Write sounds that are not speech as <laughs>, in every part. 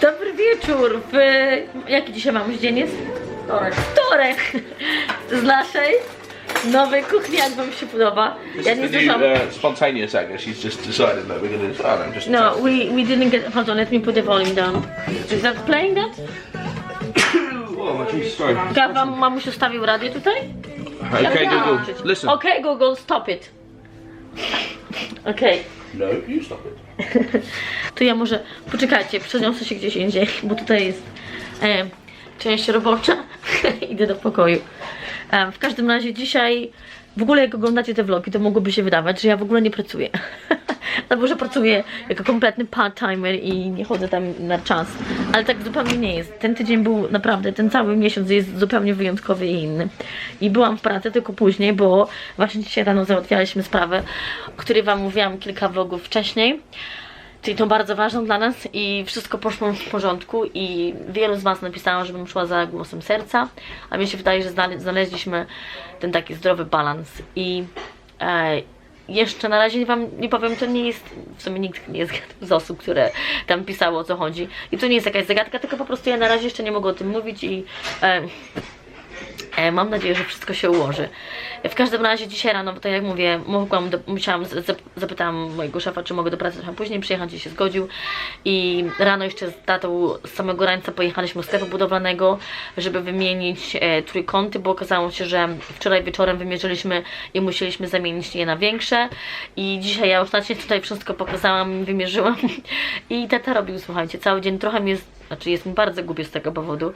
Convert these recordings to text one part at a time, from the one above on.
Dobry wieczór. W... Jaki dzisiaj mamy dzień jest? Wtorek. Wtorek. Z naszej nowej kuchni, jak wam się podoba. Ja nie zdążyłam... uh, spontaneous, I guess. She's just decided that we're going to. I don't know, just. No, we, we didn't get... Hold on, let me put the volume down. Is that playing that? Oh, Jesus, sorry. Ja wam mamuś ustawił radio tutaj? Okay, Google, listen. Okay, Google, stop it. Okej. No, stop it. To ja może, poczekajcie, przeniosę się gdzieś indziej, bo tutaj jest e, część robocza. <laughs> Idę do pokoju. E, w każdym razie dzisiaj, w ogóle jak oglądacie te vlogi, to mogłoby się wydawać, że ja w ogóle nie pracuję. Albo, że pracuję jako kompletny part-timer i nie chodzę tam na czas. Ale tak zupełnie nie jest. Ten tydzień był naprawdę, ten cały miesiąc jest zupełnie wyjątkowy i inny. I byłam w pracy tylko później, bo właśnie dzisiaj rano załatwialiśmy sprawę, o której Wam mówiłam kilka vlogów wcześniej. Czyli to bardzo ważne dla nas i wszystko poszło w porządku i wielu z Was napisało, żebym szła za głosem serca, a mi się wydaje, że znale- znaleźliśmy ten taki zdrowy balans i e, jeszcze na razie Wam nie powiem, to nie jest, w sumie nikt nie jest <laughs> z osób, które tam pisało o co chodzi. I to nie jest jakaś zagadka, tylko po prostu ja na razie jeszcze nie mogę o tym mówić i e, Mam nadzieję, że wszystko się ułoży. W każdym razie dzisiaj rano, tak jak mówię, mogłam do, musiałam, zapytałam mojego szefa, czy mogę do pracy trochę później przyjechać i się zgodził. I rano jeszcze z tatą z samego rańca pojechaliśmy do sklepu budowlanego, żeby wymienić e, trójkąty, bo okazało się, że wczoraj wieczorem wymierzyliśmy i musieliśmy zamienić je na większe. I dzisiaj ja już tutaj wszystko pokazałam, wymierzyłam. <laughs> I tata robił, słuchajcie, cały dzień trochę jest znaczy jest mi bardzo głupio z tego powodu,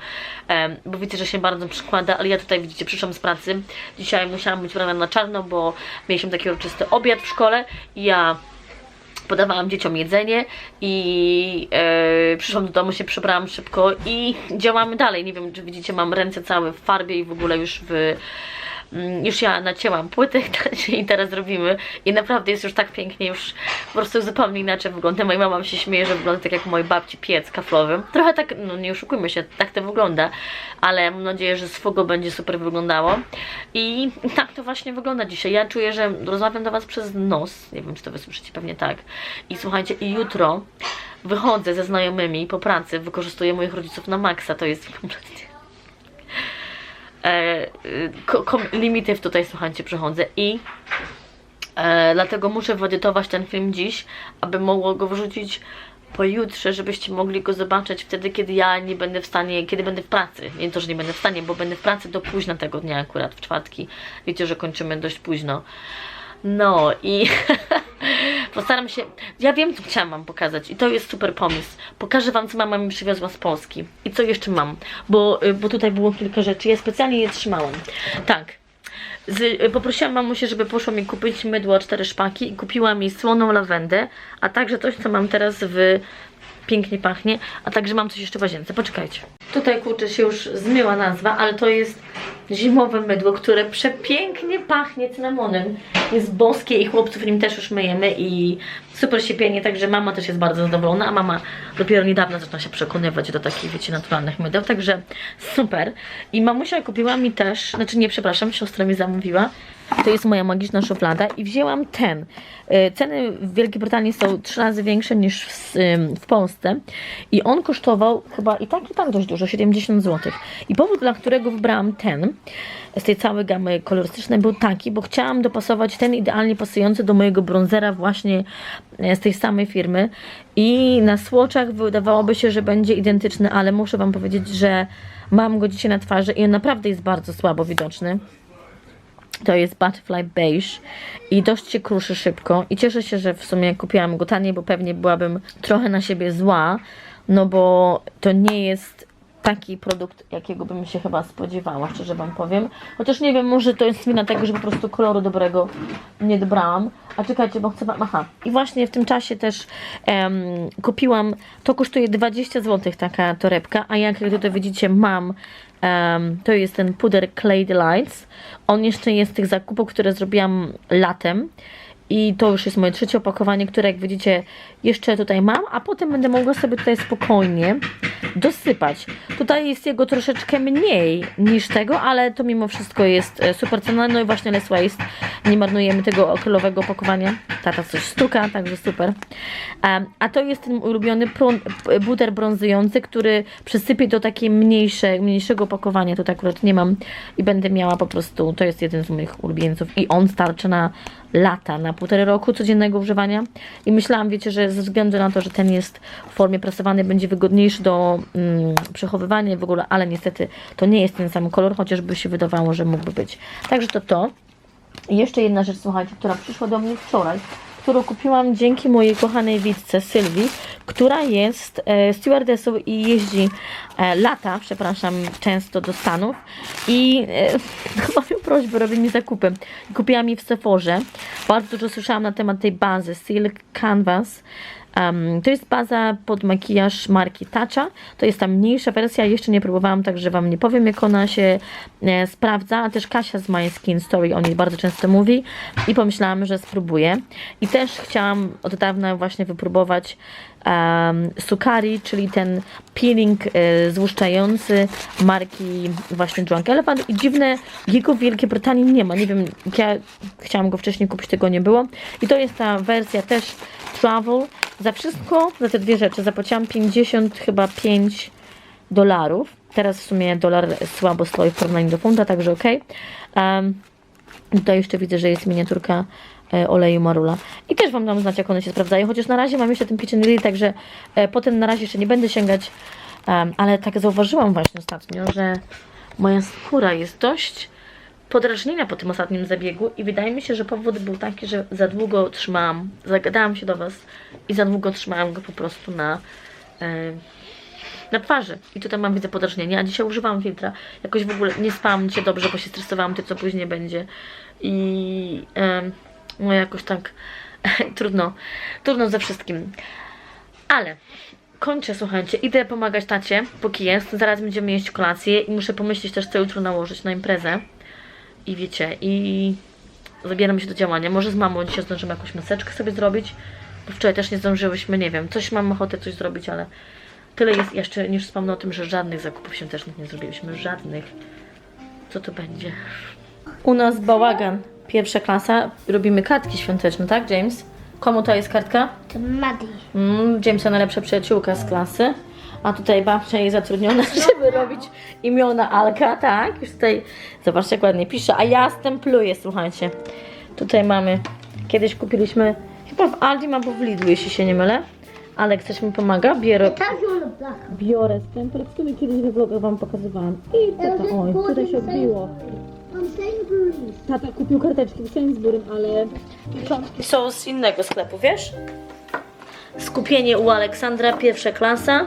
bo widzę, że się bardzo przykłada, ale ja tutaj widzicie, przyszłam z pracy. Dzisiaj musiałam być ubrana na czarno, bo mieliśmy taki uroczysty obiad w szkole i ja podawałam dzieciom jedzenie i e, przyszłam do domu, się przebrałam szybko i działamy dalej. Nie wiem, czy widzicie, mam ręce całe w farbie i w ogóle już w już ja nacięłam płytę <laughs> i teraz robimy i naprawdę jest już tak pięknie, już po prostu zupełnie inaczej wygląda. Moja mama się śmieje, że wygląda tak jak mojej babci piec kaflowy. Trochę tak, no nie oszukujmy się, tak to wygląda, ale mam nadzieję, że z Fugo będzie super wyglądało i tak to właśnie wygląda dzisiaj. Ja czuję, że rozmawiam do Was przez nos, nie wiem czy to wysłyszycie, pewnie tak. I słuchajcie, i jutro wychodzę ze znajomymi po pracy, wykorzystuję moich rodziców na maksa, to jest <laughs> prostu e, ko- kom- limity tutaj, słuchajcie, przechodzę i e, dlatego muszę wyedytować ten film dziś, aby mogło go wrzucić pojutrze, żebyście mogli go zobaczyć wtedy, kiedy ja nie będę w stanie, kiedy będę w pracy. Nie to, że nie będę w stanie, bo będę w pracy do późna tego dnia akurat, w czwartki. Wiecie, że kończymy dość późno. No i <laughs> postaram się. Ja wiem, co chciałam Wam pokazać, i to jest super pomysł. Pokażę Wam, co mama mi przywiozła z Polski i co jeszcze mam, bo, y, bo tutaj było kilka rzeczy. Ja specjalnie je trzymałam. Tak. Z, y, poprosiłam mamusię, żeby poszła mi kupić mydło cztery szpaki i kupiła mi słoną lawendę, a także coś, co mam teraz w pięknie pachnie, a także mam coś jeszcze w łazience. Poczekajcie. Tutaj kurczę się już zmyła nazwa, ale to jest zimowe mydło, które przepięknie pachnie cynamonem. Jest boskie i chłopców nim też już myjemy i super się pienie, także mama też jest bardzo zadowolona, a mama dopiero niedawno zaczyna się przekonywać do takich, wiecie, naturalnych mydeł, także super. I mamusia kupiła mi też, znaczy nie, przepraszam, siostra mi zamówiła, to jest moja magiczna szuflada i wzięłam ten. Y, Ceny w Wielkiej Brytanii są trzy razy większe niż w, w Polsce i on kosztował chyba i tak i tak dość dużo, 70 zł. I powód, dla którego wybrałam ten z tej całej gamy kolorystycznej był taki, bo chciałam dopasować ten idealnie pasujący do mojego bronzera właśnie e, z tej samej firmy i na słoczach wydawałoby się, że będzie identyczny, ale muszę Wam powiedzieć, że mam go dzisiaj na twarzy i on naprawdę jest bardzo słabo widoczny. To jest Butterfly Beige i dość się kruszy szybko. I cieszę się, że w sumie kupiłam go taniej, bo pewnie byłabym trochę na siebie zła, no bo to nie jest taki produkt, jakiego bym się chyba spodziewała, szczerze Wam powiem. Chociaż nie wiem, może to jest wina tego, że po prostu koloru dobrego nie dobrałam. A czekajcie, bo chcę. Aha. I właśnie w tym czasie też em, kupiłam, to kosztuje 20 zł taka torebka, a jak tutaj widzicie mam to jest ten puder Clay Delights. On jeszcze jest z tych zakupów, które zrobiłam latem. I to już jest moje trzecie opakowanie, które jak widzicie jeszcze tutaj mam, a potem będę mogła sobie tutaj spokojnie dosypać. Tutaj jest jego troszeczkę mniej niż tego, ale to mimo wszystko jest e, super cena. No i właśnie Less Waste. Nie marnujemy tego akrylowego opakowania. Tata coś stuka, także super. A to jest ten ulubiony buter brązujący, który przysypię do takiej mniejszej, mniejszego opakowania. Tutaj akurat nie mam i będę miała po prostu, to jest jeden z moich ulubieńców i on starczy na lata, na półtorej roku codziennego używania i myślałam, wiecie, że ze względu na to, że ten jest w formie prasowanej, będzie wygodniejszy do mm, przechowywania w ogóle, ale niestety to nie jest ten sam kolor, chociażby się wydawało, że mógłby być. Także to to. I jeszcze jedna rzecz, słuchajcie, która przyszła do mnie wczoraj, którą kupiłam dzięki mojej kochanej widzce Sylwii, która jest e, stewardessą i jeździ e, lata, przepraszam, często do Stanów i e, <laughs> mam ją prośbę, robi mi zakupy. Kupiłam jej w Sephorze. Bardzo dużo słyszałam na temat tej bazy Silk Canvas. Um, to jest baza pod makijaż marki Tatcha. To jest ta mniejsza wersja, jeszcze nie próbowałam, także Wam nie powiem, jak ona się e, sprawdza. A też Kasia z My Skin Story o niej bardzo często mówi i pomyślałam, że spróbuję. I też chciałam od dawna właśnie wypróbować um, Sukari, czyli ten peeling e, złuszczający marki właśnie Drunk Elephant. I dziwne, jego w Wielkiej Brytanii nie ma. Nie wiem, ja chciałam go wcześniej kupić, tego nie było. I to jest ta wersja też Travel. Za wszystko, za te dwie rzeczy zapłaciłam 50 chyba 5 dolarów. Teraz w sumie dolar słabo stoi w porównaniu do funta, także ok. Um, tutaj jeszcze widzę, że jest miniaturka e, oleju marula. I też Wam dam znać, jak one się sprawdzają, chociaż na razie mam jeszcze ten Pitch and także e, potem na razie jeszcze nie będę sięgać, em, ale tak zauważyłam właśnie ostatnio, że moja skóra jest dość podrażnienia po tym ostatnim zabiegu i wydaje mi się, że powód był taki, że za długo trzymałam, zagadałam się do Was i za długo trzymałam go po prostu na, e, na twarzy. I tutaj mam widzę podrażnienie, a dzisiaj używałam filtra. Jakoś w ogóle nie spałam się dobrze, bo się stresowałam tym, co później będzie. I e, no jakoś tak <laughs> trudno, trudno ze wszystkim. Ale kończę, słuchajcie, idę pomagać tacie, póki jest. Zaraz będziemy jeść kolację i muszę pomyśleć też, co jutro nałożyć na imprezę. I wiecie, i zabieram się do działania. Może z mamą dzisiaj zdążymy jakąś maseczkę sobie zrobić, bo wczoraj też nie zdążyłyśmy, nie wiem, coś mam ochotę coś zrobić, ale tyle jest jeszcze, niż wspomnę o tym, że żadnych zakupów świątecznych nie zrobiliśmy, żadnych. Co to będzie? U nas bałagan, pierwsza klasa, robimy kartki świąteczne, tak James? Komu to jest kartka? To Maddie. Mm, Jamesa najlepsza przyjaciółka z klasy. A tutaj babcia jest zatrudniona, <laughs> żeby robić imiona Alka, tak? Już tutaj, zobaczcie jak ładnie pisze. A ja stempluję, słuchajcie. Tutaj mamy, kiedyś kupiliśmy, chyba w Aldi albo w Lidlu, jeśli się nie mylę. Alek coś mi pomaga, biorę, black. biorę stempel, który kiedyś we vlogach wam pokazywałam. I tata, oj, tutaj się odbiło. Tata kupił karteczki w Sainsburym, ale pieczątki są z innego sklepu, wiesz? Skupienie u Aleksandra, pierwsza klasa.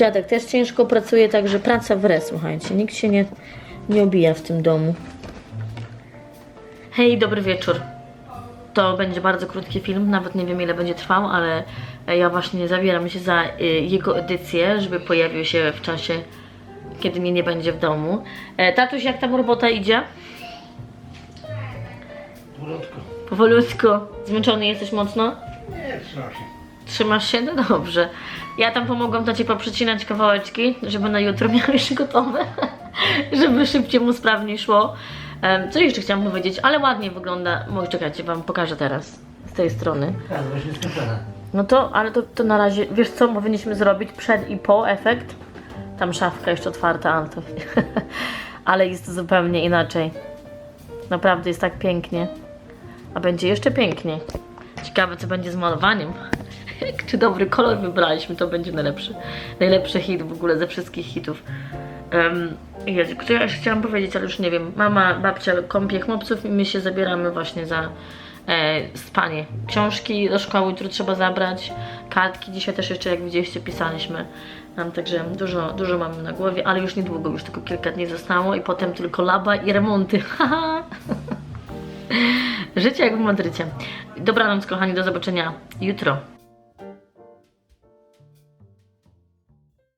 Dziadek też ciężko pracuje, także praca w re, słuchajcie. Nikt się nie, nie obija w tym domu. Hej, dobry wieczór. To będzie bardzo krótki film, nawet nie wiem ile będzie trwał, ale e, ja właśnie zabieram się za y, jego edycję, żeby pojawił się w czasie, kiedy mnie nie będzie w domu. E, Tatuś, jak tam robota idzie? Powolutku. Powolutku. Zmęczony jesteś mocno? Nie, strasznie. Trzymasz się? No dobrze. Ja tam pomogłam tacie poprzecinać kawałeczki, żeby na jutro <laughs> miał już gotowe, żeby szybciej mu sprawniej szło. Co jeszcze chciałam powiedzieć, ale ładnie wygląda. Może czekajcie, wam pokażę teraz z tej strony. Tak, właśnie skończone. No to, ale to, to na razie, wiesz co powinniśmy zrobić przed i po efekt? Tam szafka jeszcze otwarta, ale to... <laughs> ale jest zupełnie inaczej. Naprawdę jest tak pięknie. A będzie jeszcze piękniej. Ciekawe co będzie z malowaniem. Czy dobry kolor wybraliśmy, to będzie najlepszy. Najlepszy hit w ogóle ze wszystkich hitów. Um, Jezu, co ja chciałam powiedzieć, ale już nie wiem. Mama, babcia kąpie chłopców i my się zabieramy właśnie za e, spanie. Książki do szkoły, które trzeba zabrać. Kartki dzisiaj też jeszcze, jak widzieliście, pisaliśmy. Um, także dużo, dużo mamy na głowie, ale już niedługo, już tylko kilka dni zostało i potem tylko laba i remonty. <laughs> Życie jak w Madrycie. Dobranoc kochani, do zobaczenia jutro.